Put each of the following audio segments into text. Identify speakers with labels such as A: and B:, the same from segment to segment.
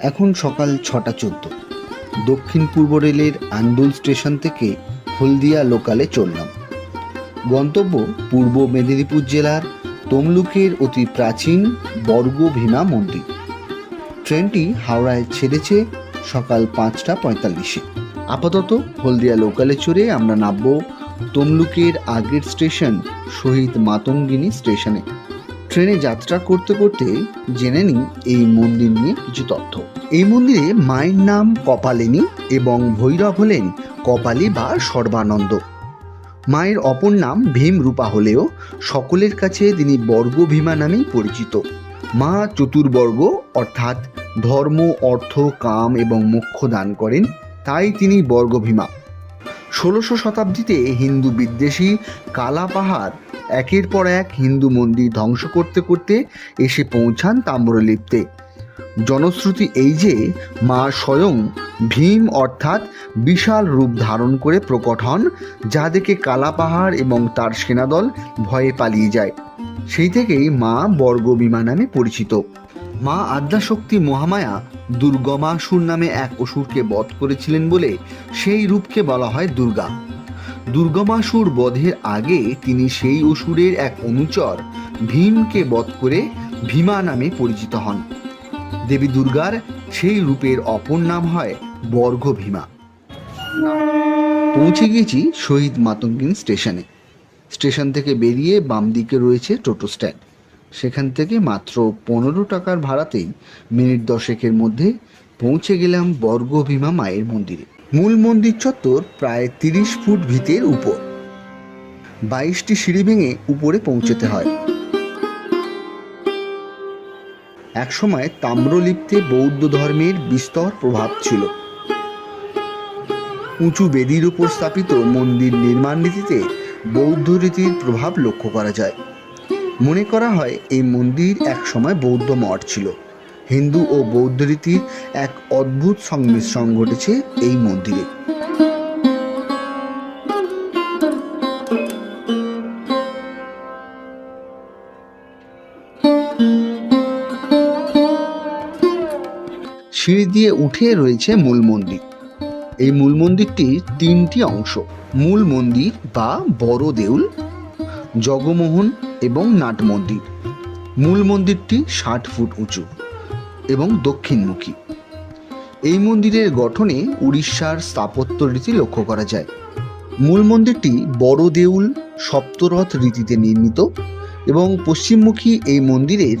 A: এখন সকাল ছটা চোদ্দ। দক্ষিণ পূর্ব রেলের আন্দুল স্টেশন থেকে হলদিয়া লোকালে চললাম। গন্তব্য পূর্ব মেদিনীপুর জেলার তমলুকের অতি প্রাচীন বর্গ ভীমা মন্দির। ট্রেনটি হাওড়ায় ছেড়েছে সকাল পাঁচটা পঁয়তাল্লিশে। আপাতত হলদিয়া লোকালে চড়ে আমরা নামব তমলুকের আগের স্টেশন শহীদ মাতঙ্গিনী স্টেশনে। ট্রেনে যাত্রা করতে করতে জেনে নিই এই মন্দির নিয়ে কিছু তথ্য। এই মন্দিরে মায়ের নাম কপালিনী এবং ভৈরব হলেন কপালী বা সর্বানন্দ। মায়ের অপর নাম ভীম রূপা হলেও সকলের কাছে তিনি বর্গ ভীমা নামেই পরিচিত। মা চতুর্বর্গ অর্থাৎ ধর্ম, অর্থ, কাম এবং মোক্ষ দান করেন, তাই তিনি বর্গভীমা। ষোলোশো শতাব্দীতে হিন্দু বিদ্বেষী কালা পাহাড় একের পর এক হিন্দু মন্দির ধ্বংস করতে করতে এসে পৌঁছান তাম্রলিপ্তে। জনশ্রুতি এই যে, মা স্বয়ং ভীম অর্থাৎ বিশাল রূপ ধারণ করে প্রকট হন, যা দেখে কালাপাহাড় এবং তার সেনাদল ভয়ে পালিয়ে যায়। সেই থেকেই মা বর্গ বর্গবিমা নামে পরিচিত। মা আদ্যাশক্তি মহামায়া দুর্গমাসুর নামে এক অসুরকে বধ করেছিলেন বলে সেই রূপকে বলা হয় দুর্গা। দুর্গমাসুর বধের আগে তিনি সেই অসুরের এক অনুচর ভীমকে বধ করে ভীমা নামে পরিচিত হন। দেবী দুর্গার সেই রূপের অপর নাম হয় বর্গ ভীমা। পৌঁছে গিয়েছি শহীদ মাতঙ্গিন স্টেশনে। স্টেশন থেকে বেরিয়ে বাম দিকে রয়েছে টোটো স্ট্যান্ড। সেখান থেকে মাত্র পনেরো টাকার ভাড়াতেই মিনিট দশেকের মধ্যে পৌঁছে গেলাম বর্গভীমা মায়ের মন্দিরে। মূল মন্দির চত্বর প্রায় তিরিশ ফুট ভিতের উপর। বাইশটি সিঁড়ি ভেঙে উপরে পৌঁছতে হয়। একসময় তাম্রলিপ্তে বৌদ্ধ ধর্মের বিস্তর প্রভাব ছিল। উঁচু বেদির উপর স্থাপিত মন্দির নির্মাণ নীতিতে বৌদ্ধ রীতির প্রভাব লক্ষ্য করা যায়। মনে করা হয়, এই মন্দির এক সময় বৌদ্ধ মঠ ছিল। হিন্দু ও বৌদ্ধ রীতির এক অদ্ভুত সংমিশ্রণ ঘটেছে এই মন্দিরে। সিঁড়ি দিয়ে উঠে রয়েছে মূল মন্দির। এই মূল মন্দিরটি তিনটি অংশ, মূল মন্দির বা বড় দেউল, জগমোহন এবং নাট মন্দির। মূল মন্দিরটি ষাট ফুট উঁচু। এবং দক্ষিণমুখী। এই মন্দিরের গঠনে উড়িষ্যার স্থাপত্য রীতি লক্ষ্য করা যায়। মূল মন্দিরটি বড় দেউল, সপ্তরথ রীতিতে নির্মিত এবং পশ্চিমমুখী এই মন্দিরের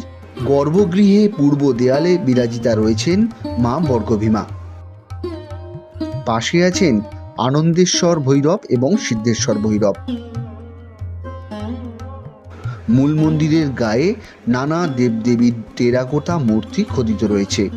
A: গর্ভগৃহে পূর্ব দেয়ালে বিরাজিতা রয়েছেন মা বর্গভীমা। পাশে আছেন আনন্দেশ্বর ভৈরব এবং সিদ্ধেশ্বর ভৈরব। মূল মন্দিরের গায়ে নানা দেবদেবীর টেরাকোটা মূর্তি খোদিত রয়েছে।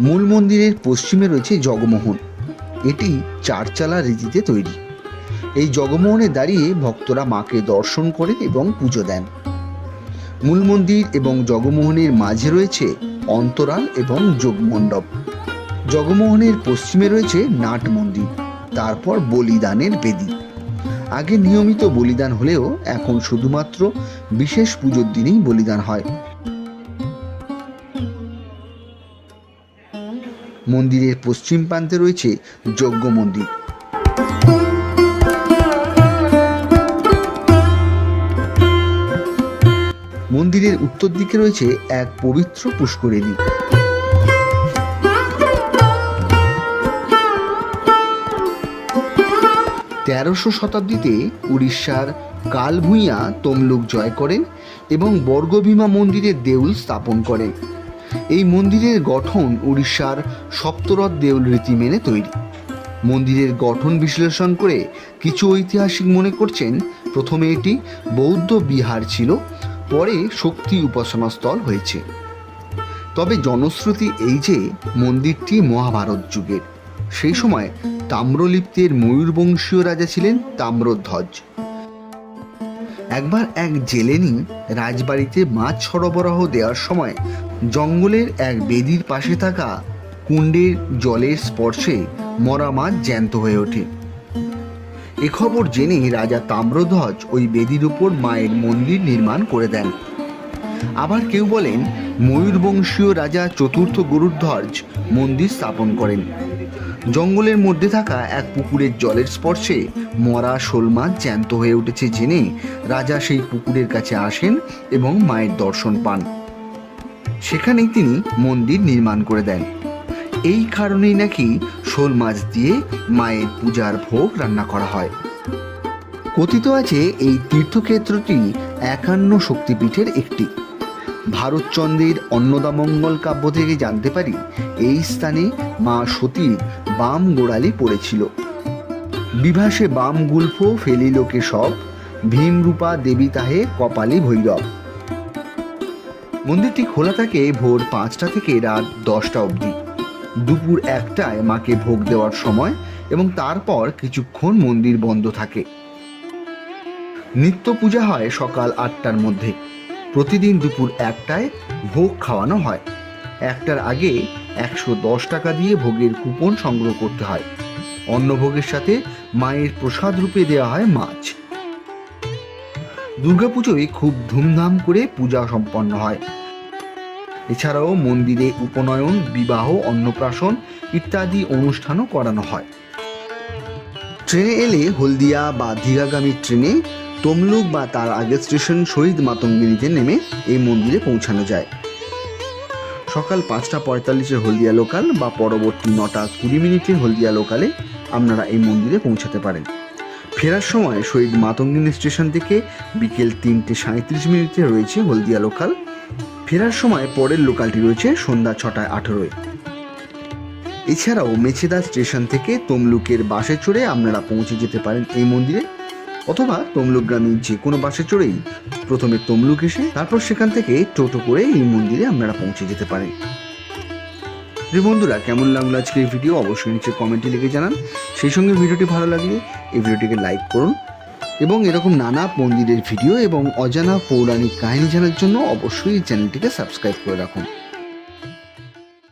A: মূল মন্দিরের পশ্চিমে রয়েছে জগমোহন। এটি চারচালা রীতিতে তৈরি। এই জগমোহনে দাঁড়িয়ে ভক্তরা মাকে দর্শন করেন এবং পুজো দেন। মূল মন্দির এবং জগমোহনের মাঝে রয়েছে অন্তরাল এবং যোগমণ্ডপ। জগমোহনের পশ্চিমে রয়েছে নাট মন্দির, তারপর বলিদানের বেদি। আগে নিয়মিত বলিদান হলেও এখন শুধুমাত্র বিশেষ পুজোর দিনেই বলিদান হয়। মন্দিরের পশ্চিম প্রান্তে রয়েছে যজ্ঞ মন্দির। মন্দিরের উত্তর দিকে রয়েছে এক পবিত্র পুষ্করিণী। তেরোশো শতাব্দীতে উড়িষ্যার কালভূঁইয়া তমলুক জয় করেন এবং বর্গভীমা মন্দিরের দেউল স্থাপন করেন। এই মন্দিরের গঠন উড়িষ্যার সপ্তরথ দেউল রীতি মেনে তৈরি। মন্দিরের গঠন বিশ্লেষণ করে কিছু ঐতিহাসিক মনে করছেন, প্রথমে এটি বৌদ্ধ বিহার ছিল, পরে শক্তি উপাসনা স্থল হয়েছে। তবে জনশ্রুতি এই যে মন্দিরটি মহাভারত যুগের। সেই সময় তাম্রলিপ্তের ময়ূরবংশীয় রাজা ছিলেন তাম্রধ্বজ। একবার এক জেলেনি রাজবাড়িতে মাছ সরবরাহ দেওয়ার সময় জঙ্গলের এক বেদির পাশে থাকা কুণ্ডের জলের স্পর্শে মরা মাছ জ্যান্ত হয়ে ওঠে। এ খবর জেনে রাজা তাম্রধ্বজ ওই বেদির উপর মায়ের মন্দির নির্মাণ করে দেন। আবার কেউ বলেন ময়ূরবংশীয় রাজা চতুর্থ গরুধ্বজ মন্দির স্থাপন করেন। জঙ্গলের মধ্যে থাকা এক পুকুরের জলের স্পর্শে মরা শোল মাছ জ্যান্ত হয়ে উঠেছে জেনে রাজা সেই পুকুরের কাছে আসেন এবং মায়ের দর্শন পান। সেখানেই তিনি মন্দির নির্মাণ করে দেন। এই কারণেই নাকি শোল মাছ দিয়ে মায়ের পূজার ভোগ রান্না করা হয়। কথিত আছে এই তীর্থক্ষেত্রটি একান্ন শক্তিপীঠের একটি। ভারতচন্দ্রের অন্নদামঙ্গল কাব্য থেকে জানতে পারি, এই স্থানে মা সতীর বাম গোড়ালি পড়েছিল। বিভাসে বাম গুল্ফ ফেলিলোকে সব ভীমরূপা দেবী তাহে কপালি ভৈরব। মন্দিরটি খোলা থাকে ভোর পাঁচটা থেকে রাত দশটা অবধি। দুপুর একটায় মাকে ভোগ দেওয়ার সময় এবং তারপর কিছুক্ষণ মন্দির বন্ধ থাকে। নিত্য পূজা হয় সকাল আটটার মধ্যে। প্রতিদিন দুপুর একটায় ভোগ খাওয়ানো হয়। একটার আগে একশো দশ টাকা দিয়ে ভোগের কুপন সংগ্রহ করতে হয়। অন্নভোগের সাথে মায়ের প্রসাদ রূপে দেওয়া হয় মাছ। দুর্গাপুজোয় খুব ধুমধাম করে পূজা সম্পন্ন হয়। এছাড়াও মন্দিরে উপনয়ন, বিবাহ, অন্নপ্রাশন ইত্যাদি অনুষ্ঠানও করানো হয়। ট্রেনে এলে হলদিয়া বা দীঘাগামী ট্রেনে তমলুক বা তার আগের স্টেশন শহীদ মাতঙ্গিনীতে নেমে এই মন্দিরে পৌঁছানো যায়। সকাল পাঁচটা পঁয়তাল্লিশে হলদিয়া লোকাল বা পরবর্তী নটা কুড়ি মিনিটে হলদিয়া লোকালে আপনারা এই মন্দিরে পৌঁছাতে পারেন। ফেরার সময় শহীদ মাতঙ্গিনী স্টেশন থেকে বিকেল তিনটে সাঁত্রিশ মিনিটে রয়েছে হলদিয়া লোকাল ফেরার সময় পরের লোকালটি রয়েছে সন্ধ্যা ছটায় আঠেরোয়। এছাড়াও মেছেদা স্টেশন থেকে তমলুকের বাসে চড়ে আপনারা পৌঁছে যেতে পারেন এই মন্দিরে। অথবা তমলুকগামী যে কোনো বাসে চড়েই প্রথমে তমলুক এসে তারপর সেখান থেকে টোটো করে এই মন্দিরে আপনারা পৌঁছে যেতে পারেন যে বন্ধুরা, কেমন লাগল আজকে এই ভিডিও? অবশ্যই নিচে কমেন্টে লিখে জানান। সেই সঙ্গে ভিডিওটি ভালো লাগলে এই ভিডিওটিকে লাইক করুন এবং এরকম নানা মন্দিরের ভিডিও এবং অজানা পৌরাণিক কাহিনী জানার জন্য অবশ্যই চ্যানেলটিকে সাবস্ক্রাইব করে রাখুন।